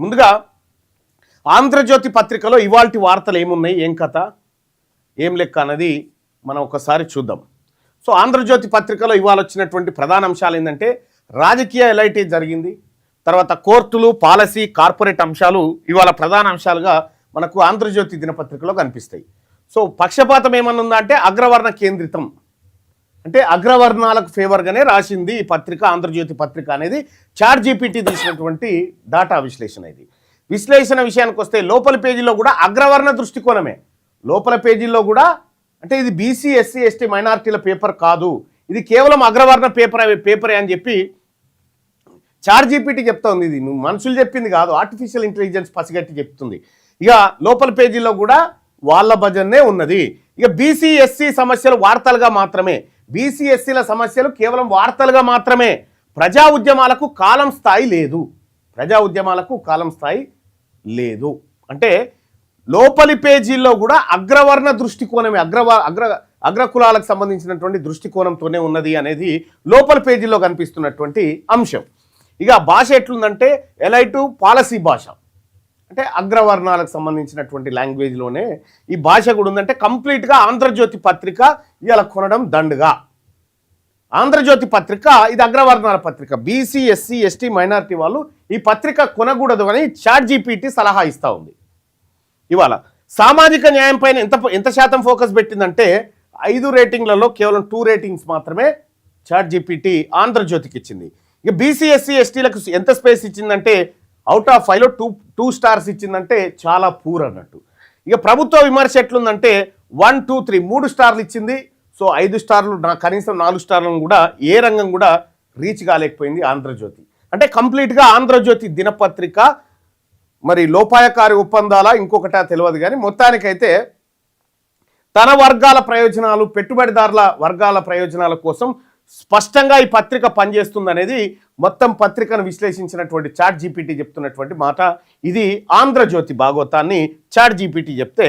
ముందుగా ఆంధ్రజ్యోతి పత్రికలో ఇవాల్టి వార్తలు ఏమున్నాయి? ఏం కథ? ఏం లెక్క అన్నది మనం ఒకసారి చూద్దాం. సో ఆంధ్రజ్యోతి పత్రికలో ఇవాళ వచ్చినటువంటి ప్రధాన అంశాలు ఏంటంటే రాజకీయ ఎలైటీ జరిగింది. తర్వాత కోర్టులు పాలసీ కార్పొరేట్ అంశాలు ఇవాళ ప్రధాన అంశాలుగా మనకు ఆంధ్రజ్యోతి దినపత్రికలో కనిపిస్తాయి. సో పక్షపాతం ఏమన్నా ఉందా అంటే అగ్రవర్ణ కేంద్రితం. అంటే అగ్రవర్ణాలకు ఫేవర్గానే రాసింది ఈ పత్రిక ఆంధ్రజ్యోతి పత్రిక అనేది. చార్ జీపీటీ తీసినటువంటి డాటా విశ్లేషణ ఇది. విశ్లేషణ విషయానికి వస్తే లోపల పేజీలో కూడా అగ్రవర్ణ దృష్టికోణమే. లోపల పేజీల్లో కూడా అంటే ఇది బీసీ ఎస్సీ ఎస్టీ మైనార్టీల పేపర్ కాదు. ఇది కేవలం అగ్రవర్ణ పేపర్ పేపరే అని చెప్పి చార్ జీపీటీ చెప్తోంది ఇది. నువ్వు మనుషులు చెప్పింది కాదు ఆర్టిఫిషియల్ ఇంటెలిజెన్స్ పసిగట్టి చెప్తుంది. ఇక లోపల పేజీలో కూడా వాళ్ళ భజన్నే ఉన్నది. ఇక బీసీ ఎస్సీ సమస్యలు వార్తలుగా మాత్రమే. బీసీ ఎస్సీల సమస్యలు కేవలం వార్తలుగా మాత్రమే. ప్రజా ఉద్యమాలకు కాలం స్థాయి లేదు. ప్రజా ఉద్యమాలకు కాలం స్థాయి లేదు. అంటే లోపలి పేజీల్లో కూడా అగ్రవర్ణ దృష్టికోణమే అగ్రవ అగ్ర అగ్రకులాలకు సంబంధించినటువంటి దృష్టికోణంతోనే ఉన్నది అనేది లోపలి పేజీలో కనిపిస్తున్నటువంటి అంశం. ఇక భాష ఎట్లుందంటే ఎలైటు పాలసీ భాష. అంటే అగ్రవర్ణాలకు సంబంధించినటువంటి లాంగ్వేజ్లోనే ఈ భాష కూడా ఉందంటే కంప్లీట్గా ఆంధ్రజ్యోతి పత్రిక ఇలా కొనడం దండుగా. ఆంధ్రజ్యోతి పత్రిక ఇది అగ్రవర్ణాల పత్రిక. బీసీ ఎస్సీ ఎస్టీ మైనారిటీ వాళ్ళు ఈ పత్రిక కొనకూడదు అని చాట్ జీపీటీ సలహా ఇస్తూ ఉంది. ఇవాళ సామాజిక న్యాయం పైన ఎంత ఎంత శాతం ఫోకస్ పెట్టిందంటే ఐదు రేటింగ్లలో కేవలం టూ రేటింగ్స్ మాత్రమే చాట్ జీపీటీ ఆంధ్రజ్యోతికి ఇచ్చింది. ఇక బీసీ ఎస్సీ ఎస్టీలకు ఎంత స్పేస్ ఇచ్చిందంటే అవుట్ ఆఫ్ ఫైవ్లో టూ టూ స్టార్స్ ఇచ్చిందంటే చాలా పూర్ అన్నట్టు. ఇక ప్రభుత్వ విమర్శ ఎట్లుందంటే వన్ టూ త్రీ మూడు స్టార్లు ఇచ్చింది. సో ఐదు స్టార్లు నా కనీసం నాలుగు స్టార్లను కూడా ఏ రంగం కూడా రీచ్ కాలేకపోయింది ఆంధ్రజ్యోతి. అంటే కంప్లీట్గా ఆంధ్రజ్యోతి దినపత్రిక మరి లోపాయకారి ఒప్పందాల ఇంకొకటా తెలియదు కానీ మొత్తానికైతే తన వర్గాల ప్రయోజనాలు పెట్టుబడిదారుల వర్గాల ప్రయోజనాల కోసం స్పష్టంగా ఈ పత్రిక పనిచేస్తుందనేది మొత్తం పత్రికను విశ్లేషించినటువంటి చాట్ జీపీటీ చెప్తున్నటువంటి మాట. ఇది ఆంధ్రజ్యోతి భాగవతాన్ని చాట్ జీపీటీ చెప్తే